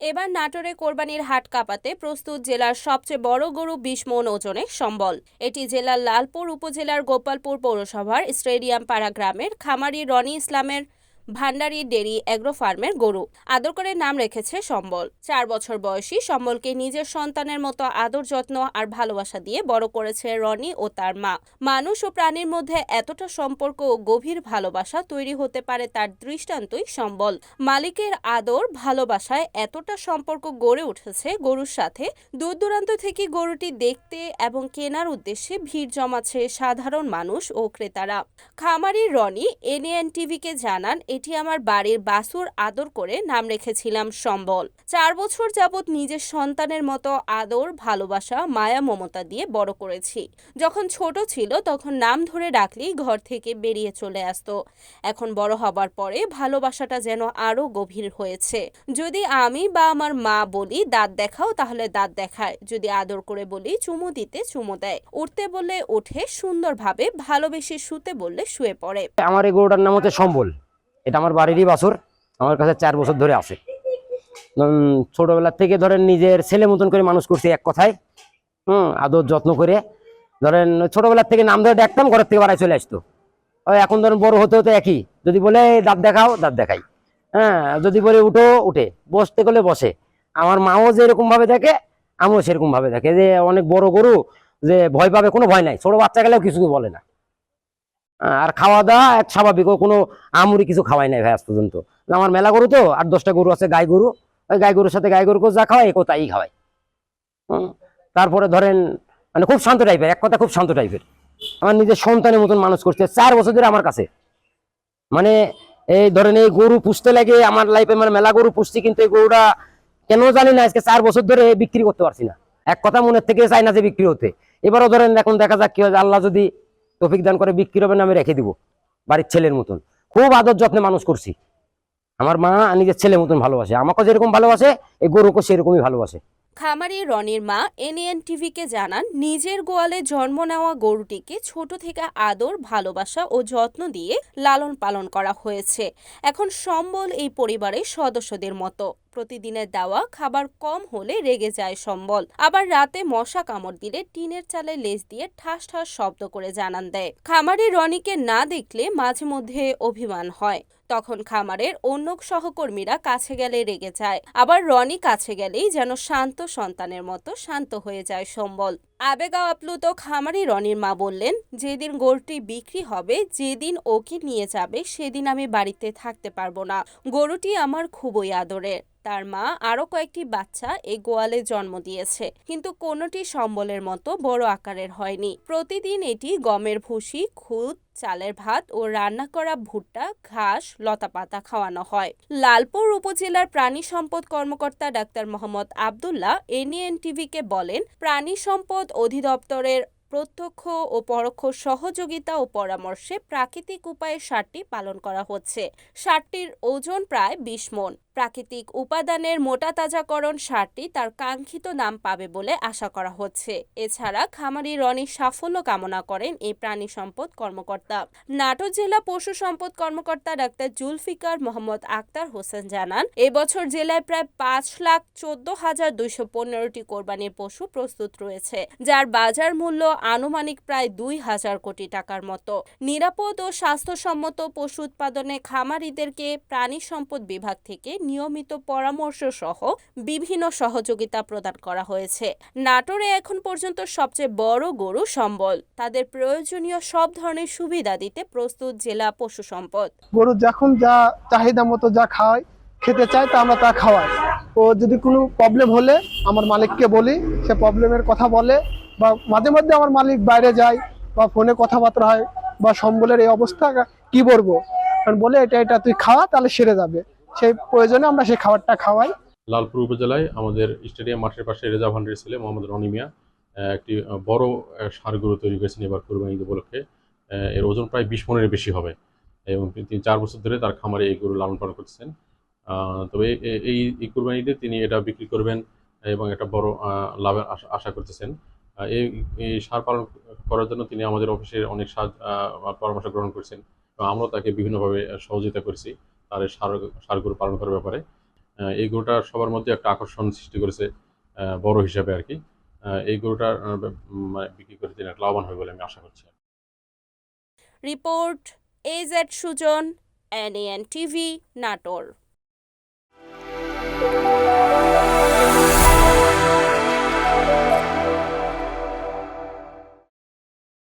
এবার নাটোরে কোরবানির হাট কাঁপাতে প্রস্তুত জেলার সবচেয়ে বড় গরু বিশ মন ওজনে সম্বল। এটি জেলার লালপুর উপজেলার গোপালপুর পৌরসভার স্টেডিয়াম পাড়া গ্রামের খামারি রনি ইসলামের ভান্ডারি ডেরি অ্যাগ্রো ফার্মের গরু। আদর করে নাম রেখেছে সম্বল। চার বছর বয়সী সম্বলকে নিজের সন্তানের মতো আদর যত্ন আর ভালোবাসা দিয়ে বড় করেছে রনি ও তার মা। মানুষ ও প্রাণীর মধ্যে এতটা সম্পর্ক ও গভীর ভালোবাসা তৈরি হতে পারে তার দৃষ্টান্তই সম্বল। মালিকের আদর ভালোবাসায় এতটা সম্পর্ক গড়ে উঠেছে গরুর সাথে। দূর দূরান্ত থেকে গরুটি দেখতে এবং কেনার উদ্দেশ্যে ভিড় জমাচ্ছে সাধারণ মানুষ ও ক্রেতারা। খামারি রনি এনএন টিভিকে জানান এটি আমার বাড়ির বাসুর আদর করে নাম রেখেছিলাম সম্বল। চার বছর যাবৎ নিজের সন্তানের মতো আদর, ভালোবাসা, মায়া, মমতা দিয়ে বড় করেছি। যখন ছোট ছিল তখন নাম ধরে ডাকলেই ঘর থেকে বেরিয়ে চলে আসতো। এখন বড় হবার পরে ভালোবাসাটা যেন আরও গভীর হয়েছে। যদি আমি বা আমার মা বলি, দাঁত দেখাও, তাহলে দাঁত দেখায়। যদি আদর করে বলি, চুমু দিতে চুমু দেয়। উঠতে বললে ওঠে, সুন্দরভাবে, ভালোবেসে শুতে বললে শুয়ে পড়ে। আমার এই গরুটার নাম হচ্ছে সম্বল। এটা আমার বাড়িরই বাছুর, আমার কাছে চার বছর ধরে আছে। ছোটবেলা থেকে ধরেন নিজের ছেলে মতন করে মানুষ করছি এক কথায়, হুম, আদর যত্ন করে। ধরেন ছোটবেলার থেকে নাম ধরে ডাকতাম, ঘরের থেকে বাড়ায় চলে আসতো। এখন ধরেন বড় হতে হতে একই। যদি বলে, দাঁত দেখাও, দাঁত দেখাই। হ্যাঁ যদি বলে, উঠো, উঠে। বসতে গেলে বসে। আমার মাও যেরকম ভাবে দেখে, আমিও সেরকম ভাবে দেখে। যে অনেক বড় গরু, যে ভয় পাবে কোনো ভয় নাই। ছোট বাচ্চা গেলেও কিছু বলে না। আর খাওয়া দাওয়া এক স্বাভাবিক কোনো আমুরি কিছু খাওয়াই নাই ভাই আজ পর্যন্ত। আমার মেলা গরু তো আট দশটা গরু আছে গাই গরু। ওই গাই গরুর সাথে গাই গরুকে যা খাওয়াই তাই খাওয়াই তারপরে ধরেন মানে খুব শান্ত টাইপের এক কথা খুব শান্ত টাইপের। আমার নিজের সন্তানের মতন মানুষ করছে চার বছর ধরে আমার কাছে। মানে এই ধরেন এই গরু পুষতে লাগে আমার লাইফে মানে মেলা গরু পুষছি কিন্তু এই গরুটা কেন জানি না আজকে চার বছর ধরে বিক্রি করতে পারছি না। এক কথা মনের থেকে চাই না যে বিক্রি হতে। এবারও ধরেন এখন দেখা যাক কি হয়, আল্লাহ যদি তফিক দান করে বিক্রি হবে না, আমি রেখে দিব। বাড়ির ছেলের মতন। খুব আদর যত্নে মানুষ করছি। আমার মা নিজের ছেলের মতন ভালোবাসে। আমাকে যেরকম ভালোবাসে, এই গরুকে সেরকমই ভালোবাসে। খামারি রনির মা, এনএন টিভিকে জানান, নিজের গোয়ালে জন্ম নেওয়া গরুটিকে ছোট থেকে আদর, ভালোবাসা ও যত্ন দিয়ে লালন পালন করা হয়েছে। এখন সম্বল এই পরিবারের সদস্যদের মতো। প্রতিদিনের দেওয়া খাবার কম হলে রেগে যায় সম্বল। আবার রাতে মশা কামড় দিলে টিনের চালে লেজ দিয়ে ঠাস ঠাস শব্দ করে জানান দেয়। খামারি রনিকে না দেখলে মাঝে মধ্যে অভিমান হয়। তখন খামারের অন্য সহকর্মীরা কাছে গেলে রেগে যায়। আবার রনি কাছে গেলেই যেন শান্ত সন্তানের মতো শান্ত হয়ে যায় সম্বল। আবেগা আপ্লুত খামারি রনির মা বললেন, যেদিন গরুটি বিক্রি হবে, যেদিন ওকে নিয়ে যাবে, সেদিন আমি বাড়িতে থাকতে পারব না। গরুটি আমার খুবই আদরের। তার মা আরও কয়েকটি বাচ্চা এই গোয়ালে জন্ম দিয়েছে। কিন্তু কোনোটি সম্বলের মতো বড় আকারের হয়নি। প্রতিদিন এটি গমের ভুসি, খুদ চালের ভাত ও রান্না করা ভুট্টা, ঘাস, লতাপাতা খাওয়ানো হয়। লালপুর উপজেলার প্রাণী সম্পদ কর্মকর্তা ডাক্তার মোহাম্মদ আবদুল্লাহ এনএন টিভিকে বলেন, প্রাণী সম্পদ অধিদপ্তরের প্রত্যক্ষ ও পরোক্ষ সহযোগিতা ও পরামর্শে প্রাকৃতিক উপায়ে সারটি পালন করা হচ্ছে। সারটির ওজন প্রায় বিশ মন। প্রাকৃতিক উপাদানের মোটা তাজাকরণ সারটি তার কাঙ্ক্ষিত নাম পাবে বলে আশা করা হচ্ছে। এছাড়া খামারি রনির সাফল্য কামনা করেন এই প্রাণী সম্পদ কর্মকর্তা। নাটোর জেলা পশু সম্পদ কর্মকর্তা ডাক্তার জুলফিকার মোহাম্মদ আক্তার হোসেন জানান, এবছর জেলায় প্রায় পাঁচ লাখ চোদ্দ হাজার দুইশো পনেরোটি কোরবানির পশু প্রস্তুত রয়েছে, যার বাজার মূল্য আনুমানিক প্রায় দুই হাজার কোটি টাকার মতো। নিরাপদ ও স্বাস্থ্যসম্মত পশু উৎপাদনে খামারিদেরকে প্রাণী সম্পদ বিভাগ থেকে নিয়মিত পরামর্শ সহ বিভিন্ন সহযোগিতা প্রদান করা হয়েছে। নাটোরে এখন পর্যন্ত সবচেয়ে বড় গরু সম্বল। তাদের প্রয়োজনীয় সব ধরনের সুবিধা দিতে প্রস্তুত জেলা পশু সম্পদ। গরু যখন যা চাহিদা মতো যা খাওয়াই খেতে চায়, তা আমরা তা খাওয়াই। ও যদি কোনো প্রবলেম হলে আমার মালিককে বলি, সে প্রবলেমের কথা বলে বা মাঝে মধ্যে আমার মালিক বাইরে যায় বা ফোনে কথাবার্তা হয় বা সম্বলের এই অবস্থা কি বলব? কারণ বলে এটা এটা তুই খাওয়া, তাহলে সেরে যাবে। সেই প্রয়োজনে আমরা সেই খাবারটা খাওয়াই। লালপুর উপজেলায় আমাদের স্টেডিয়াম মাঠের পাশে রেজা ভান্ডারের ছেলে মোহাম্মদ রনি মিয়া একটি বড় ষাঁড় গরু তৈরি করেছেন এবার কোরবানি উপলক্ষে। এর ওজন প্রায় বিশ মনের বেশি হবে এবং তিনি চার বছর ধরে তার খামারে এই গরু লালন পালন করছেন তবে এই এই কোরবানি ঈদে তিনি এটা বিক্রি করবেন এবং একটা বড় লাভের আশা- আশা করতেছেন। এই এই সার পালন করার জন্য তিনি আমাদের অফিসের অনেক সাহায্য পরামর্শ গ্রহণ করছেন। এবং আমরাও তাকে বিভিন্নভাবে সহযোগিতা করছি। তার এই সার সার গরু পালন করার ব্যাপারে। এই গরুটা সবার মধ্যে একটা আকর্ষণ সৃষ্টি করেছে বড় হিসাবে আর কি। এই গরুটা মানে বিক্রি করে তিনি একটা লাভবান হবে বলে আমি আশা করছি। Report AZ Sujon NN TV Natore.